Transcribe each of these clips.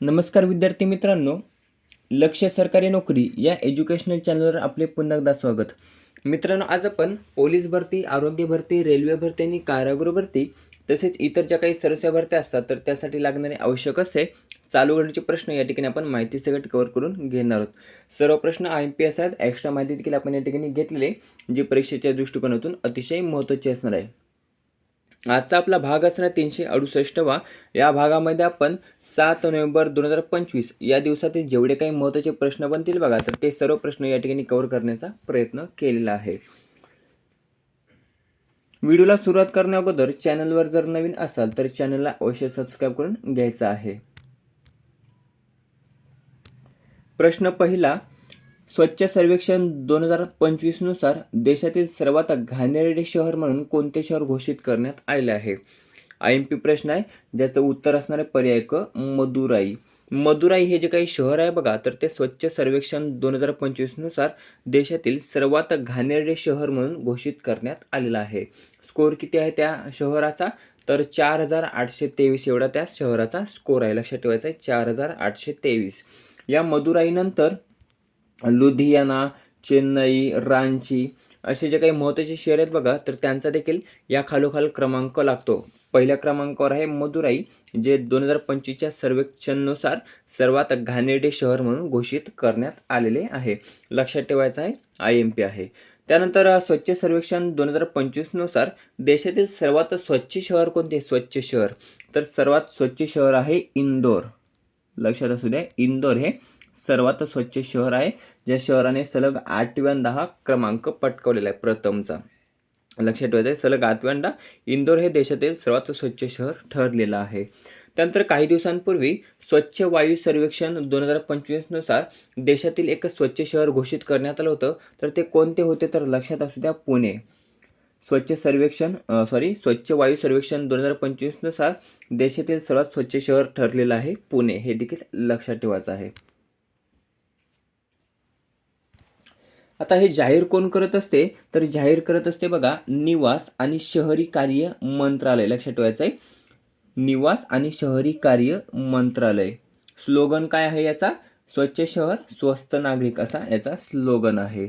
नमस्कार विद्यार्थी मित्रांनो लक्ष सरकारी नोकरी या एज्युकेशनल चॅनलवर आपले पुन्हा एकदा स्वागत. मित्रांनो आज आपण पोलीस भरती आरोग्य भरती रेल्वे भरती आणि कारागृह भरती तसेच इतर ज्या काही सरस्या भरत्या असतात तर त्यासाठी लागणारे आवश्यक असे चालू घडण्याचे प्रश्न या ठिकाणी आपण माहिती सगळं कव्हर करून घेणार आहोत. सर्व प्रश्न आय एम पी एस आहेत. एक्स्ट्रा माहिती देखील आपण या ठिकाणी घेतलेले जी परीक्षेच्या दृष्टिकोनातून अतिशय महत्त्वाची असणार आहे. आजचा आपला भाग असणार तीनशे अडुसष्टवा. या भागामध्ये आपण सात नोव्हेंबर दोन हजार पंचवीस या दिवसातील जेवढे काही महत्त्वाचे प्रश्न बनतील बघा तर ते सर्व प्रश्न या ठिकाणी कव्हर करण्याचा प्रयत्न केलेला आहे. व्हिडिओला सुरुवात करण्याअगोदर चॅनलवर जर नवीन असाल तर चॅनलला अवश्य सबस्क्राईब करून घ्यायचा आहे. प्रश्न पहिला स्वच्छ सर्वेक्षण दोन हजार पंचवीसनुसार देशातील सर्वात घाणेरडे शहर म्हणून कोणते शहर घोषित करण्यात आले आहे? आय एम पी प्रश्न आहे ज्याचं उत्तर असणार आहे पर्याय क मदुराई. मदुराई हे जे काही शहर आहे बघा तर ते स्वच्छ सर्वेक्षण दोन हजार पंचवीसनुसार देशातील सर्वात घाणेरडे शहर म्हणून घोषित करण्यात आलेलं आहे. स्कोर किती आहे त्या शहराचा? तर चार हजार आठशे तेवीस एवढा त्या शहराचा स्कोर आहे. लक्षात ठेवायचा आहे चार हजार आठशे तेवीस. या मदुराईनंतर लुधियाना चेन्नई रांची असे जे काही महत्त्वाचे शहर आहेत बघा तर त्यांचा देखील या खालोखाल क्रमांक लागतो. पहिल्या क्रमांकावर आहे मदुराई जे दोन हजार पंचवीसच्या सर्वेक्षणनुसार सर्वात घाणेरडे शहर म्हणून घोषित करण्यात आलेले आहे. लक्षात ठेवायचं आहे आय एम पी आहे. त्यानंतर स्वच्छ सर्वेक्षण दोन हजार पंचवीसनुसार देशातील सर्वात स्वच्छ शहर कोणते? स्वच्छ शहर. तर सर्वात स्वच्छ शहर आहे इंदोर. लक्षात असू द्या इंदोर हे सर्वात स्वच्छ शहर आहे. ज्या शहराने सलग आठव्यांदा हा क्रमांक पटकवलेला आहे प्रथमचा. लक्षात ठेवायचं आहे सलग आठव्यांदा इंदोर हे देशातील सर्वात स्वच्छ शहर ठरलेलं आहे. त्यानंतर काही दिवसांपूर्वी स्वच्छ वायू सर्वेक्षण दोन हजार पंचवीसनुसार देशातील एक स्वच्छ शहर घोषित करण्यात आलं होतं. तर ते कोणते होते तर लक्षात असू द्या पुणे. स्वच्छ सर्वेक्षण सॉरी स्वच्छ वायू सर्वेक्षण दोन हजार पंचवीसनुसार देशातील सर्वात स्वच्छ शहर ठरलेलं आहे पुणे. हे देखील लक्षात ठेवायचं आहे. आता हे जाहीर कोण करत असते? तर जाहीर करत असते बघा निवास आणि शहरी कार्य मंत्रालय. लक्षात ठेवायचं आहे. निवास आणि शहरी कार्य मंत्रालय. स्लोगन काय आहे याचा? स्वच्छ शहर स्वस्त नागरिक असा याचा स्लोगन आहे.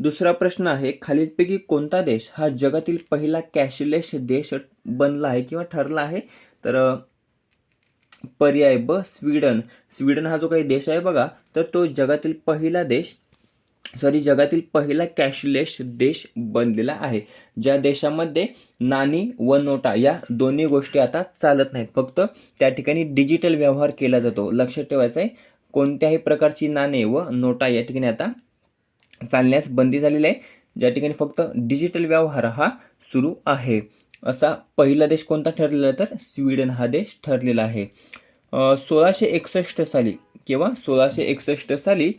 दुसरा प्रश्न आहे खालीलपैकी कोणता देश हा जगातील पहिला कॅशलेस देश बनला आहे किंवा ठरला आहे? तर पर्याय ब स्वीडन. स्वीडन हा जो काही देश आहे बघा तर तो जगातील पहिला देश सॉरी जगातील पहिला कॅशलेस देश बनलेला आहे ज्या देशामध्ये नाणी व नोटा या दोन्ही गोष्टी आता चालत नाहीत. फक्त त्या ठिकाणी डिजिटल व्यवहार केला जातो. लक्षात ठेवायचं आहे कोणत्याही प्रकारची नाणे व नोटा या ठिकाणी आता चालण्यास बंदी झालेली आहे. ज्या ठिकाणी फक्त डिजिटल व्यवहार हा सुरू आहे. असा पहिला देश कोणता ठरलेला तर स्वीडन हा देश ठरलेला आहे. सोळाशे एकसष्ट साली किंवा सोळाशे एकसष्ट साली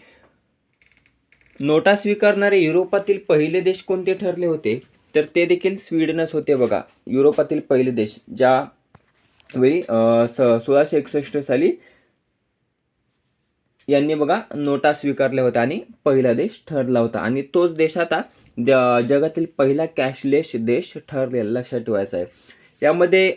नोटा स्वीकारणारे युरोपातील पहिले देश कोणते ठरले होते? तर ते देखील स्वीडनच होते बघा. युरोपातील पहिले देश ज्या वेळी स सोळाशे एकसष्ट साली यांनी बघा नोटा स्वीकारल्या होत्या आणि पहिला देश ठरला होता. आणि तोच देश आता जगातील पहिला कॅशलेस देश ठरलेला लक्षात ठेवायचा आहे. यामध्ये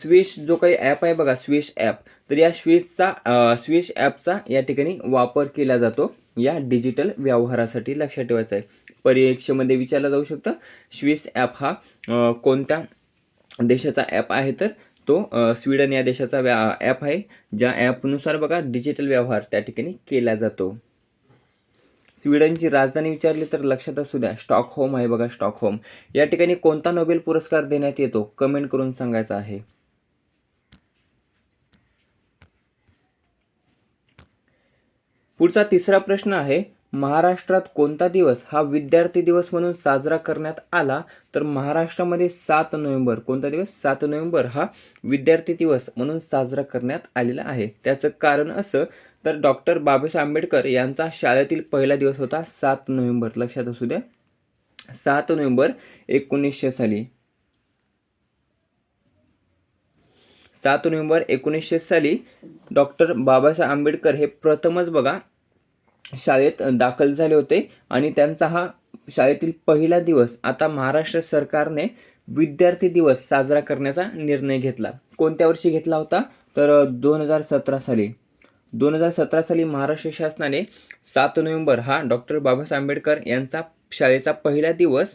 स्विश जो काही ॲप आहे बघा स्विश ॲप. तर या स्विशचा स्विश ॲपचा या ठिकाणी वापर केला जातो. या डिजिटल व्यवहारासाठी लक्षात ठेवायचं आहे. परीक्षेमध्ये विचारलं जाऊ शकतं स्विस ॲप हा कोणत्या देशाचा ॲप आहे तर तो स्वीडन या देशाचा व्या ॲप आहे ज्या ॲपनुसार बघा डिजिटल व्यवहार त्या ठिकाणी केला जातो. स्वीडनची राजधानी विचारली तर लक्षात असू द्या स्टॉकहोम आहे बघा स्टॉकहोम. या ठिकाणी कोणता नोबेल पुरस्कार देण्यात येतो? कमेंट करून सांगायचा आहे. पुढचा तिसरा प्रश्न आहे महाराष्ट्रात कोणता दिवस हा विद्यार्थी दिवस म्हणून साजरा करण्यात आला? तर महाराष्ट्रामध्ये सात नोव्हेंबर कोणता दिवस? सात नोव्हेंबर हा विद्यार्थी दिवस म्हणून साजरा करण्यात आलेला आहे. त्याचं कारण असं तर डॉक्टर बाबासाहेब आंबेडकर यांचा शाळेतील पहिला दिवस होता सात नोव्हेंबर. लक्षात असू द्या. सात नोव्हेंबर एकोणीसशे साली. सात नोव्हेंबर एकोणीसशे साली डॉक्टर बाबासाहेब आंबेडकर हे प्रथमच बघा शाळेत दाखल झाले होते आणि त्यांचा हा शाळेतील पहिला दिवस आता महाराष्ट्र सरकारने विद्यार्थी दिवस साजरा करण्याचा निर्णय घेतला. कोणत्या वर्षी घेतला होता? तर दोन हजार सतरा साली. दोन हजार सतरा साली महाराष्ट्र शासनाने सात नोव्हेंबर हा डॉक्टर बाबासाहेब आंबेडकर यांचा शाळेचा पहिला दिवस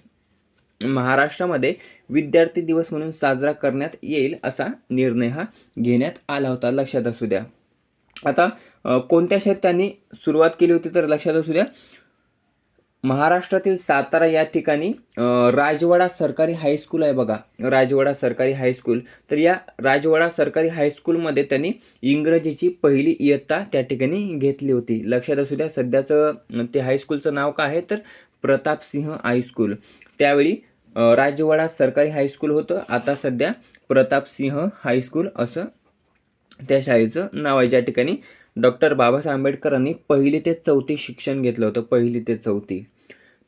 महाराष्ट्रामध्ये विद्यार्थी दिवस म्हणून साजरा करण्यात येईल असा निर्णय हा घेण्यात आला होता. लक्षात असू द्या. आता कोणत्या शहरात त्यांनी सुरुवात केली होती तर लक्षात असू द्या. महाराष्ट्रातील सातारा या ठिकाणी राजवाडा सरकारी हायस्कूल आहे बघा. राजवाडा सरकारी हायस्कूल तर या राजवाडा सरकारी हायस्कूलमध्ये त्यांनी इंग्रजीची पहिली इयत्ता त्या ठिकाणी घेतली होती. लक्षात असू द्या सध्याचं ते हायस्कूलचं नाव काय आहे तर प्रतापसिंह हायस्कूल त्यावेळी राजवाडा सरकारी हायस्कूल होतं. आता सध्या प्रतापसिंह हायस्कूल असं त्या शाळेचं नाव आहे. ज्या ठिकाणी डॉक्टर बाबासाहेब आंबेडकरांनी पहिली ते चौथी शिक्षण घेतलं होतं. पहिली ते चौथी.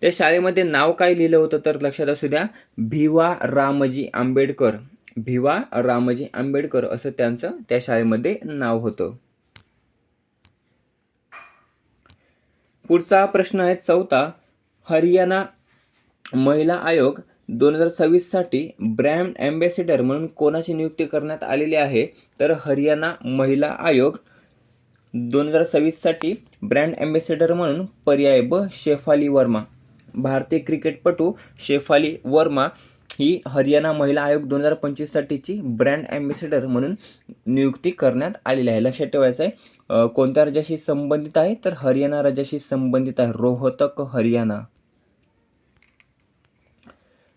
त्या शाळेमध्ये नाव काय लिहिलं होतं तर लक्षात असू द्या भिवा रामजी आंबेडकर. भिवा रामजी आंबेडकर असं त्यांचं त्या शाळेमध्ये नाव होतं. पुढचा प्रश्न आहे चौथा. हरियाणा महिला आयोग दोन हजार सव्वीससाठी ब्रँड ॲम्बॅसेडर म्हणून कोणाची नियुक्ती करण्यात आलेली आहे? तर हरियाणा महिला आयोग. दोन हजार सव्वीससाठी ब्रँड ॲम्बॅसेडर म्हणून पर्याय ब शेफाली वर्मा. भारतीय क्रिकेटपटू शेफाली वर्मा ही हरियाणा महिला आयोग दोन हजार पंचवीससाठीची ब्रँड ॲम्बॅसेडर म्हणून नियुक्ती करण्यात आलेली आहे. लक्षात ठेवायचं आहे कोणत्या राज्याशी संबंधित आहे? तर हरियाणा राज्याशी संबंधित आहे. रोहतक हरियाणा.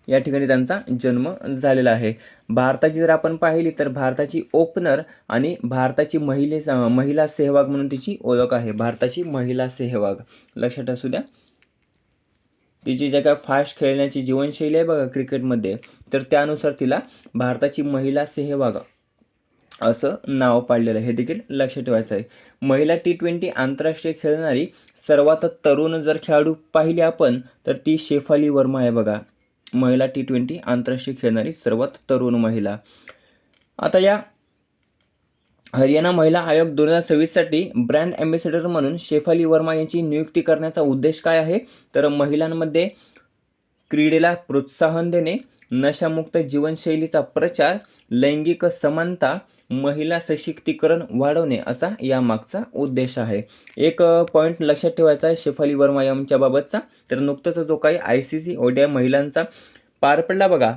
या ठिकाणी त्यांचा जन्म झालेला आहे. भारताची जर आपण पाहिली तर भारताची ओपनर आणि भारताची महिले महिला सेहवाग म्हणून तिची ओळख आहे. भारताची महिला सेहवाग. लक्षात असू द्या. तिची जे काय फास्ट खेळण्याची जीवनशैली आहे बघा क्रिकेटमध्ये तर त्यानुसार तिला भारताची महिला सेहवाग असं नाव पाडलेलं हे देखील लक्षात ठेवायचं आहे. महिला टी ट्वेंटी आंतरराष्ट्रीय खेळणारी सर्वात तरुण जर खेळाडू पाहिली आपण तर ती शेफाली वर्मा आहे बघा. महिला टी ट्वेंटी आंतरराष्ट्रीय खेळणारी सर्वात तरुण महिला. आता या हरियाणा महिला आयोग दोन हजार सव्वीससाठी ब्रँड ॲम्बेसेडर म्हणून शेफाली वर्मा यांची नियुक्ती करण्याचा उद्देश काय आहे? तर महिलांमध्ये क्रीडेला प्रोत्साहन देणे नशामुक्त जीवनशैलीचा प्रचार लैंगिक समानता महिला सशक्तीकरण वाढवणे असा यामागचा उद्देश आहे. एक पॉईंट लक्षात ठेवायचा आहे शेफाली वर्मा यांच्या बाबतचा. तर नुकतंच जो काही आय सी सी ओडीआय महिलांचा पार पडला बघा.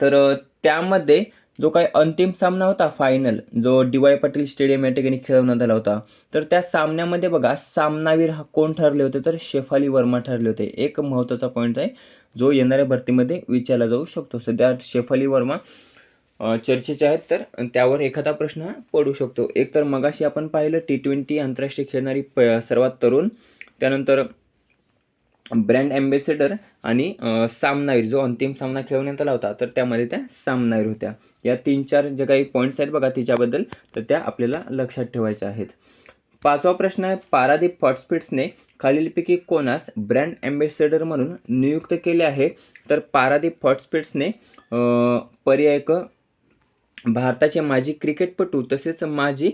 तर त्यामध्ये जो काही अंतिम सामना होता फायनल जो डी वाय पाटील स्टेडियम या ठिकाणी खेळवण्यात आला होता. तर त्या सामन्यामध्ये बघा सामनावीर हा कोण ठरले होते? तर शेफाली वर्मा ठरले होते. एक महत्त्वाचा पॉईंट आहे जो येणाऱ्या भरतीमध्ये विचारला जाऊ शकतो. सध्या शेफाली वर्मा चर्चेचे आहेत तर त्यावर एखादा प्रश्न पडू शकतो. एक तर मगाशी आपण पाहिलं टी ट्वेंटी आंतरराष्ट्रीय खेळणारी प सर्वात तरुण त्यानंतर ब्रँड ॲम्बेसेडर आणि सामनावीर जो अंतिम सामना खेळवण्यात आला होता तर त्यामध्ये त्या सामनावीर होत्या. या तीन चार जे काही पॉईंट्स आहेत बघा तिच्याबद्दल तर त्या आपल्याला लक्षात ठेवायच्या आहेत. पाचवा प्रश्न आहे पारादीप हॉटस्पिट्सने खालीलपैकी कोणास ब्रँड ॲम्बेसेडर म्हणून नियुक्त केले आहे? तर पारादीप हॉटस्पिट्सने पर्याय क भारताचे माजी क्रिकेटपटू तसेच माजी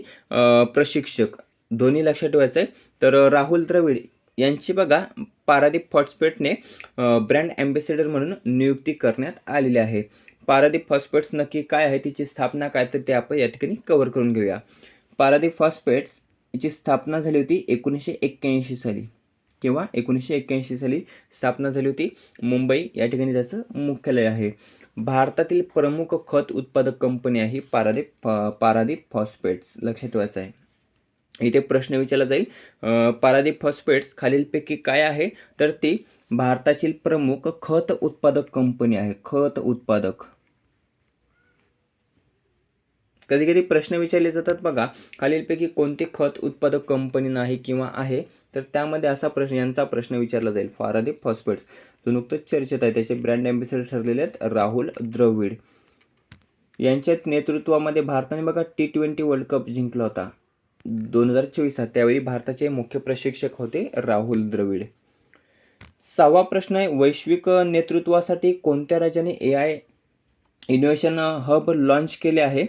प्रशिक्षक दोन्ही लक्षात ठेवायचं आहे तर राहुल द्रविड यांची बघा पारादीप फॉटस्पेटने ब्रँड ॲम्बेसेडर म्हणून नियुक्ती करण्यात आलेली आहे. पारादीप फॉस्फेट्स नक्की काय आहे? तिची स्थापना काय? तर ते आपण या ठिकाणी कव्हर करून घेऊया. पारादीप फॉस्फेट्स याची स्थापना झाली होती एकोणीसशे एक्क्याऐंशी साली. किंवा एकोणीसशे एक्क्याऐंशी साली स्थापना झाली होती मुंबई. या ठिकाणी त्याचं मुख्यालय आहे. भारतातील प्रमुख खत उत्पादक कंपनी आहे ही पारादीप प- पारादीप फॉस्फेट्स. लक्षात ठेवायचं आहे. इथे प्रश्न विचारला जाईल. पारादीप फॉस्फेट्स खालीलपैकी काय आहे? तर ती भारतातील प्रमुख खत उत्पादक कंपनी आहे. खत उत्पादक. कधी कधी प्रश्न विचारले जातात बघा खालीलपैकी कोणते खत उत्पादक कंपनी नाही किंवा आहे? तर त्यामध्ये असा प्रश्न यांचा प्रश्न विचारला जाईल. पारादीप फॉस्फेट्स जो नुकतंच चर्चेत आहे त्याचे ब्रँड अँबॅसेडर ठरलेले आहेत राहुल द्रविड. यांच्या नेतृत्वामध्ये भारताने बघा टी ट्वेंटी वर्ल्ड कप जिंकला होता. दोन हजार चोवीसात त्यावेळी भारताचे मुख्य प्रशिक्षक होते राहुल द्रविड. सहावा प्रश्न आहे वैश्विक नेतृत्वासाठी कोणत्या राज्याने A I innovation hub launch केले आहे?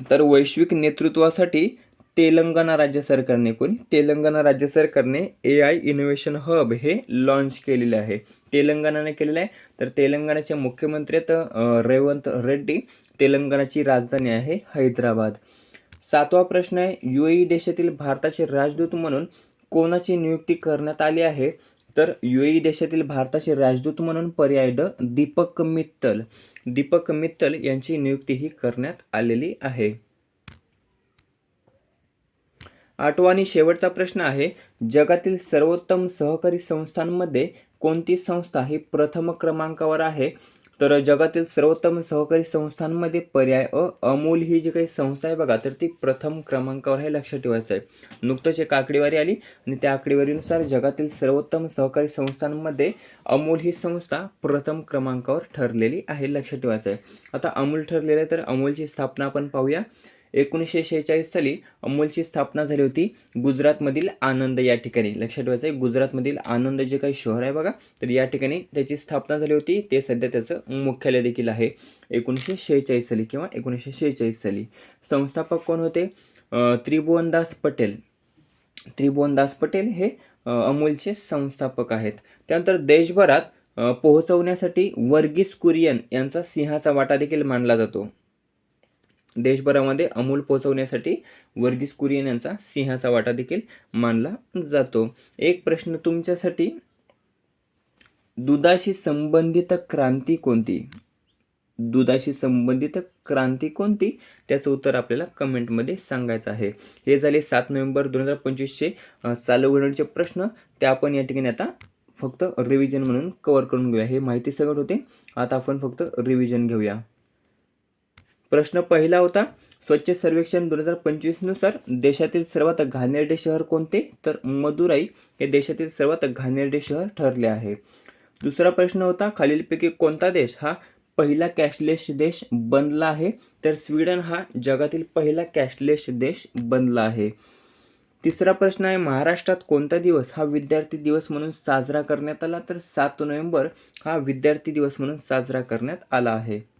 तर वैश्विक नेतृत्वासाठी तेलंगणा राज्य सरकारने कोणी? तेलंगणा राज्य सरकारने ए आय इनोव्हेशन हब हे लॉन्च केलेले आहे. तेलंगणाने केलेलं आहे. तर तेलंगणाचे मुख्यमंत्री आहेत रेवंत रेड्डी. तेलंगणाची राजधानी आहे हैदराबाद. सातवा प्रश्न आहे युएई देशातील भारताचे राजदूत म्हणून कोणाची नियुक्ती करण्यात आली आहे? तर युएई देशातील भारताचे राजदूत म्हणून पर्याय ड दीपक मित्तल. दीपक मित्तल यांची नियुक्तीही करण्यात आलेली आहे. आठवा आणि शेवटचा प्रश्न आहे जगातील सर्वोत्तम सहकारी संस्थांमध्ये कोणती संस्था ही प्रथम क्रमांकावर आहे? तर जगातील सर्वोत्तम सहकारी संस्थांमध्ये पर्याय अ अमूल ही जी काही संस्था आहे बघा तर ती प्रथम क्रमांकावर हे लक्षात ठेवायचं आहे. नुकतंच एक आकडेवारी आली आणि त्या आकडेवारीनुसार जगातील सर्वोत्तम सहकारी संस्थांमध्ये अमूल ही संस्था प्रथम क्रमांकावर ठरलेली आहे लक्षात ठेवायचं आहे. आता अमूल ठरलेलं आहे तर अमूलची स्थापना आपण पाहूया. एकोणीसशे शेहेचाळीस साली अमूलची स्थापना झाली होती गुजरातमधील आनंद या ठिकाणी. लक्षात ठेवायचं आहे गुजरातमधील आनंद जे काही शहर आहे बघा तर या ठिकाणी त्याची स्थापना झाली होती. ते सध्या त्याचं मुख्यालय देखील आहे. एकोणीसशे शेहेचाळीस साली किंवा एकोणीसशे शेहेचाळीस साली. संस्थापक कोण होते? त्रिभुवनदास पटेल. त्रिभुवनदास पटेल हे अमूलचे संस्थापक आहेत. त्यानंतर देशभरात पोहोचवण्यासाठी वर्गीस कुरियन यांचा सिंहाचा वाटा देखील मानला जातो. देशभरामध्ये अमूल पोहोचवण्यासाठी वर्गीस कुरियन यांचा सिंहाचा वाटा देखील मानला जातो. एक प्रश्न तुमच्यासाठी. दुधाशी संबंधित क्रांती कोणती? दुधाशी संबंधित क्रांती कोणती? त्याचं उत्तर आपल्याला कमेंटमध्ये सांगायचं आहे. हे झाले सात नोव्हेंबर दोन हजार पंचवीसचे चालू घडणीचे प्रश्न. ते आपण या ठिकाणी आता फक्त रिव्हिजन म्हणून कवर करून घेऊया. हे माहिती सगळं होते. आता आपण फक्त रिव्हिजन घेऊया. प्रश्न पहिला होता स्वच्छ सर्वेक्षण दोन हजार पंचवीसनुसार देशातील सर्वात घाणेरडे शहर कोणते? तर मदुराई हे देशातील सर्वात घाणेरडे शहर ठरले आहे. दुसरा प्रश्न होता खालीलपैकी कोणता देश हा पहिला कॅशलेस देश बनला आहे? तर स्वीडन हा जगातील पहिला कॅशलेस देश बनला आहे. तिसरा प्रश्न आहे महाराष्ट्रात कोणता दिवस हा विद्यार्थी दिवस म्हणून साजरा करण्यात आला? तर सात नोव्हेंबर हा विद्यार्थी दिवस म्हणून साजरा करण्यात आला आहे.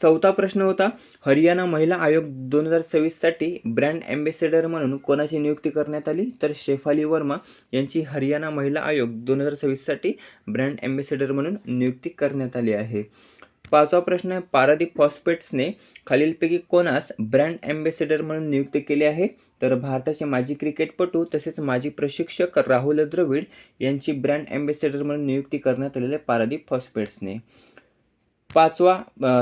चौथा प्रश्न होता हरियाणा महिला आयोग दोन हजार सव्वीससाठी ब्रँड ॲम्बेसेडर म्हणून कोणाची नियुक्ती करण्यात आली? तर शेफाली वर्मा यांची हरियाणा महिला आयोग दोन हजार सव्वीससाठी ब्रँड ॲम्बेसेडर म्हणून नियुक्ती करण्यात आली आहे. पाचवा प्रश्न आहे पारादीप फॉस्पेट्सने खालीलपैकी कोणास ब्रँड ॲम्बेसेडर म्हणून नियुक्त केले आहे? तर भारताचे माजी क्रिकेटपटू तसेच माजी प्रशिक्षक राहुल द्रविड यांची ब्रँड ॲम्बेसेडर म्हणून नियुक्ती करण्यात आलेली आहे पारादीप फॉस्पेट्सने पाचवा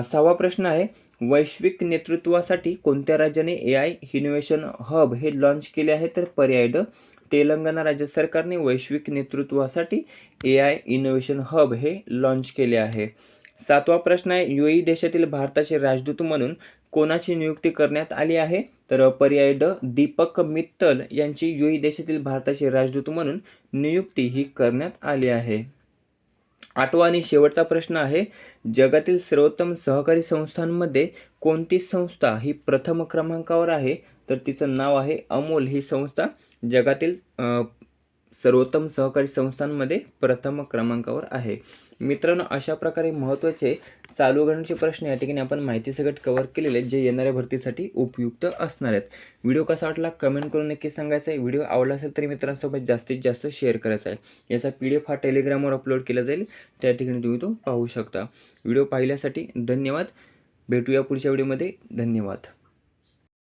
सहावा प्रश्न आहे वैश्विक नेतृत्वासाठी कोणत्या राज्याने ए आय इनोव्हेशन हब हे लॉन्च केले आहे? तर पर्याय ड तेलंगणा राज्य सरकारने वैश्विक नेतृत्वासाठी ए आय इनोव्हेशन हब हे लॉन्च केले आहे. सातवा प्रश्न आहे युएई देशातील भारताचे राजदूत म्हणून कोणाची नियुक्ती करण्यात आली आहे? तर पर्याय ड दीपक मित्तल यांची युएई देशातील भारताचे राजदूत म्हणून नियुक्ती ही करण्यात आली आहे. आठवा आणि शेवटचा प्रश्न आहे जगातील सर्वोत्तम सहकारी संस्थांमध्ये कोणती संस्था ही प्रथम क्रमांकावर आहे? तर तिचं नाव आहे अमोल. ही संस्था जगातील सर्वोत्तम सहकारी संस्थांमध्ये प्रथम क्रमांकावर आहे. मित्रांनो अशा प्रकारे महत्त्वाचे चालू घडण्याचे प्रश्न या ठिकाणी आपण माहिती सगळं कव्हर केलेले आहेत जे येणाऱ्या भरतीसाठी उपयुक्त असणार आहेत. व्हिडिओ कसा वाटला कमेंट करून नक्की सांगायचं आहे. व्हिडिओ आवडला असेल तरी मित्रांसोबत जास्तीत जास्त शेअर करायचा आहे. याचा पी डी एफ हा टेलिग्रामवर अपलोड केला जाईल. त्या ठिकाणी तुम्ही तो पाहू शकता. व्हिडिओ पाहिल्यासाठी धन्यवाद. भेटूया पुढच्या व्हिडिओमध्ये. धन्यवाद.